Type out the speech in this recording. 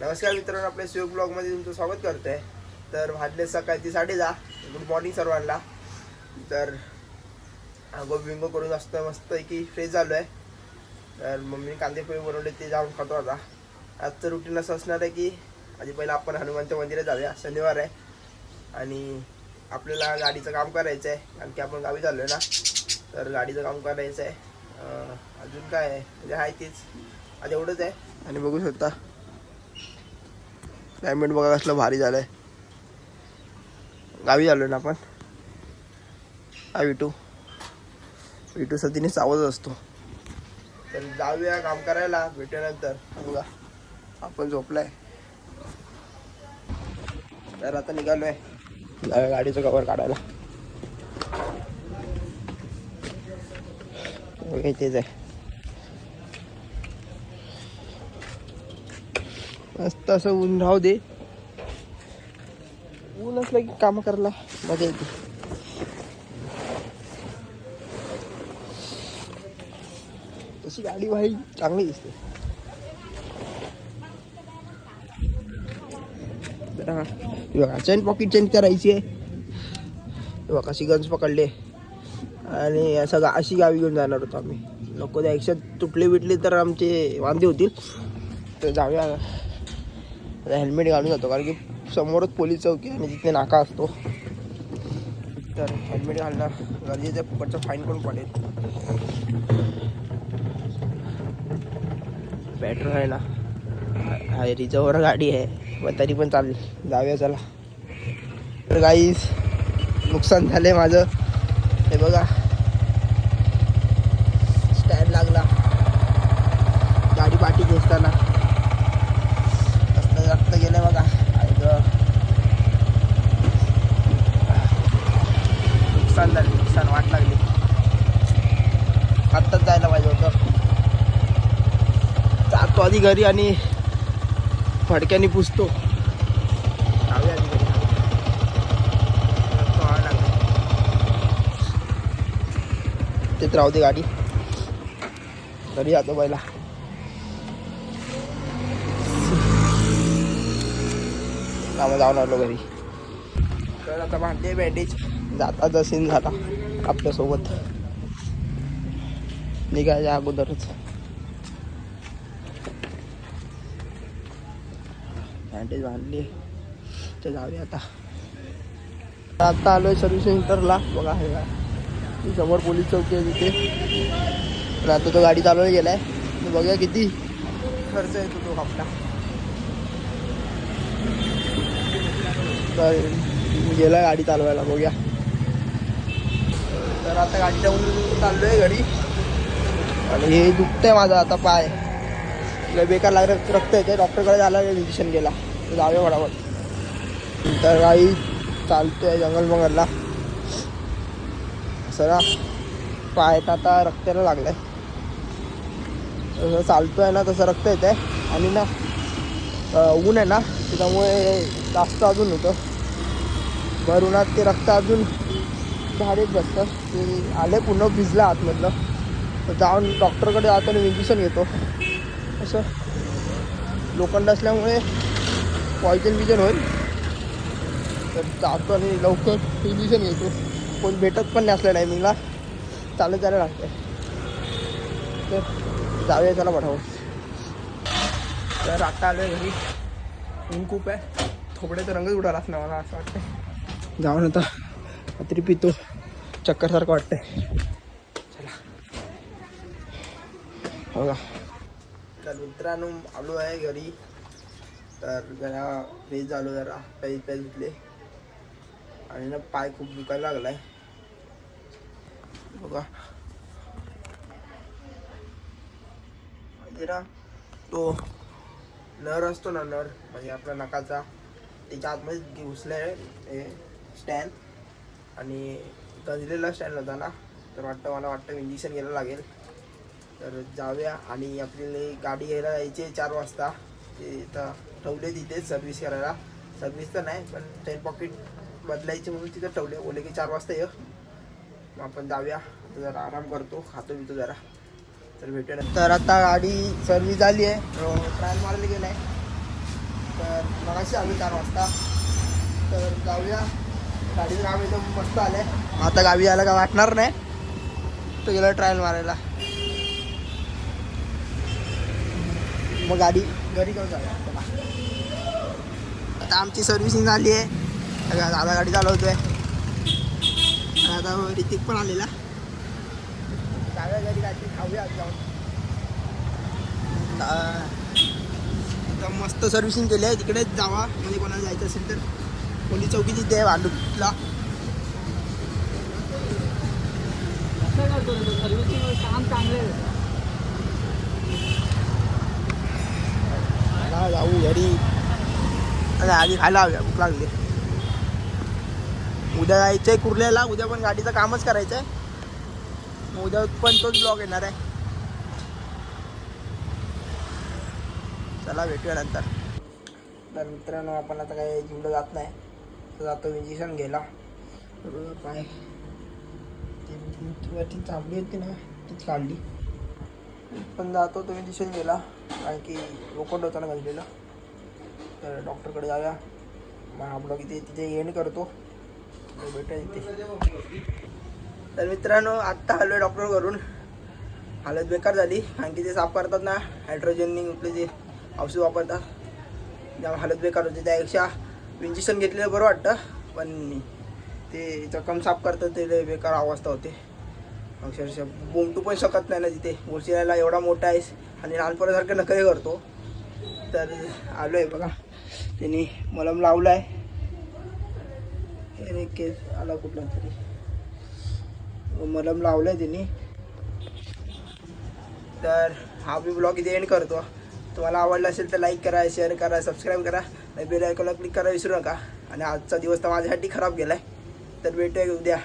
नमस्कार मित्रांनो आपल्या शिव ब्लॉगमध्ये तुमचं स्वागत करतोय. तर भाजले सकाळची साडे दहा गुड मॉर्निंग सर्वांना. तर आंघोळ बिंगो करून मस्त मस्त की फ्रेश झालो आहे तर मम्मीने कांदे पोहे बनवले ते जाऊन खातो आता. आजचं रुटीन असं असणार आहे की आधी पहिला आपण हनुमानच्या मंदिरात जाऊया. शनिवार आहे. आणि आपल्याला गाडीचं काम करायचं आहे कारण की आपण गावी चाललो आहे ना. तर गाडीचं काम करायचं आहे अजून काय आहे? म्हणजे आहे तेच. आज एवढंच आहे. आणि बघू शकता. क्लायमेट बघा कसलं भारी झालं आहे गावी आलो ना आपण? हा विटू विटू सतीने सावध असतो. तर जाऊया काम करायला भेटल्यानंतर. बघा आपण झोपलाय. तर आता निघालोय. जाऊया गाडीचं कवर काढायला. हो, तेच आहे. मस्त असं ऊन राहू दे. ऊन असलं की काम करायला मजा येते. तशी गाडी भाई चांगली दिसते. तर बघा चेन पॉकेट चेंज करायची आहे. बघा कशी गन्स पकडले. आणि असं गा अशी गावी घेऊन जाणार होतो आम्ही. नको त्या एकशे तुटले बिटले तर आमचे वांदे होतील. तर जाऊया. आता हेल्मेट घालून जातो कारण की समोरच पोलीस चौकी आणि तिथे नाका असतो. तर हेल्मेट घालणं गरजेचं आहे फुकटचं फाईन पण पडेल. पेट्रोल आहे ना. आहे रिझर्वर गाडी आहे पण तरी पण चालेल. जाऊया चला. तर गाई नुकसान झालंय माझं. हे बघा. स्टँड लागला. गाडी पाठी घेसताना कसलं रक्त गेलंय बघा आई गं. नुकसान झालं नुकसान वाट लागली आत्ताच जायला पाहिजे होतं जातो आधी घरी आणि फडक्याने पुसतो. तेच राहू दे गाडी. घरी जातो पहिला. कामं जाऊन आलो घरी. तर आता भांडे बँडेज जाता सीन झाला आपल्यासोबत. निघायच्या अगोदरच. बँडेज बांधली तर जाऊया आता. आता आलोय सर्व्हिस सेंटरला बघा हे बघा. समोर पोलीस चौकी आहे तिथे. पण आता तो गाडी चालवायला गेलाय. तर बघूया किती खर्च येतो तो आपला. तर गेला गाडी चालवायला. बघूया. तर आता गाडी जाऊन चाललोय घरी. आणि हे दुखतंय माझा आता पाय. बेकार लागलं. रक्त येते डॉक्टरकडे झाला इंजेक्शन गेला जावे जाऊया फटाफट. तर काही चालतोय जंगल बंगलला सरा पायट आता रक्त्याला लागलंय. जसं चालतोय ना तसं रक्त येत आहे आणि ना ऊन आहे ना त्याच्यामुळे जास्त अजून होतं. भर उन्हात ते रक्त अजून भारीच बसतं. ते आले पूर्ण भिजलं आतमधलं. तर जाऊन डॉक्टरकडे जातो आणि इंजेक्शन घेतो. असं. लोखंड असल्यामुळे पॉयझन विजन होईल. तर जातो आणि लवकर इंजेक्शन घेतो कोण भेटत पण नाही असल्या टायमिंगला चालत जायला लागते तर जाऊया त्याला पाठवू तर आता आलो आहे घरी. ऊन खूप आहे. थोबड्याचा रंगच उडाला असणार मला असं वाटतं जाऊन आता रात्री पितो. चक्करसारखं वाटतंय. चला. हो का तर मित्रांनो आलो आहे घरी. तर जरा फ्रेश झालो जरा काही काही धुतले. आणि ना पाय खूप दुखायला लागलाय. बघा. जरा तो नर असतो ना नर म्हणजे आपला नकाचा त्याच्या आतमध्ये घुसलाय हे स्टँड आणि गंजलेला स्टँड होता ना तर वाटतं मला वाटतं इंजेक्शन घ्यायला लागेल. तर जाऊया आणि आपल्याला गाडी घ्यायला जायची आहे चार वाजता. ते इथं ठेवले तिथे सर्व्हिस करायला. सर्व्हिस तर नाही पण चेन पॉकेट बदलायचे म्हणून तिथं ठेवले ओले की चार वाजता ये. मग आपण जाऊया. जरा आराम करतो. खातो पितो जरा. तर भेटूया. तर आता गाडी सर्व्हिस झाली आहे. ट्रायल मारायला आहे तर मगाशी आलो चार वाजता. तर जाऊया. गाडीचं काम एकदम मस्त आलंय. आता गावी यायला का वाटणार नाही. तो गेला ट्रायल मारायला. मग गाडी घरी घेऊन जाऊया आता आमची सर्व्हिसिंग झाली आहे. दादा गाडी चालवतोय. आता ऋतिक पण आलेला. दादा घरी काहीतरी खाऊया आज जाऊन. आता मस्त सर्व्हिसिंग केली आहे. तिकडेच जावा. म्हणजे कोणाला जायचं असेल तर. पोलीस चौकी तिथे आहे भांडूपला असं सर्व्हिसिंग काम चांगलं आहे जाऊ घरी आणि आधी खायला हव्या भूक लागली उद्या जायचं आहे कुर्ल्याला उद्या पण गाडीचं कामच करायचं आहे उद्या पण तोच ब्लॉग येणार आहे चला भेटूया नंतर तर मित्रांनो आपण आता काय जिमला जात नाही तर जातो इंजेक्शन घ्यायला तर पाय ती वरती चांगली होती ना तीच काढली पण जातो तो इंजेक्शन गेला कारण की रोकट होता ना घाललेला तर डॉक्टरकडे जाऊया. मग हा ब्लॉग इथे तिथे एंड करतो. भेटा इथे. तर मित्रांनो आत्ता आलो आहे डॉक्टरकडून. हालत बेकार झाली. कारण की ते साफ करतात ना हायड्रोजननी कुठले जे औषध वापरतात. त्यामुळे हालत बेकार होते. त्यापेक्षा इंजेक्शन घेतलेलं बरं वाटतं. पण ते जखम साफ करतात ते बेकार अवस्था होते. अक्षरशः बोमटू पण शकत नाही ना तिथे गोशियाला एवढा मोठा आहेस आणि लहानपणासारखं नखरे करतो. तर आलो आहे बघा. त्यांनी मलम लावला आहे हे केस आला कुठला तरी. मलम लावलं आहे त्यांनी. तर हा मी ब्लॉग इथे एंड करतो. तुम्हाला आवडला असेल तर लाईक करा शेअर करा सबस्क्राईब करा. बेल आयकॉनला क्लिक करा विसरू नका. आणि आजचा दिवस तर माझ्यासाठी खराब गेला आहे तर भेटूया उद्या.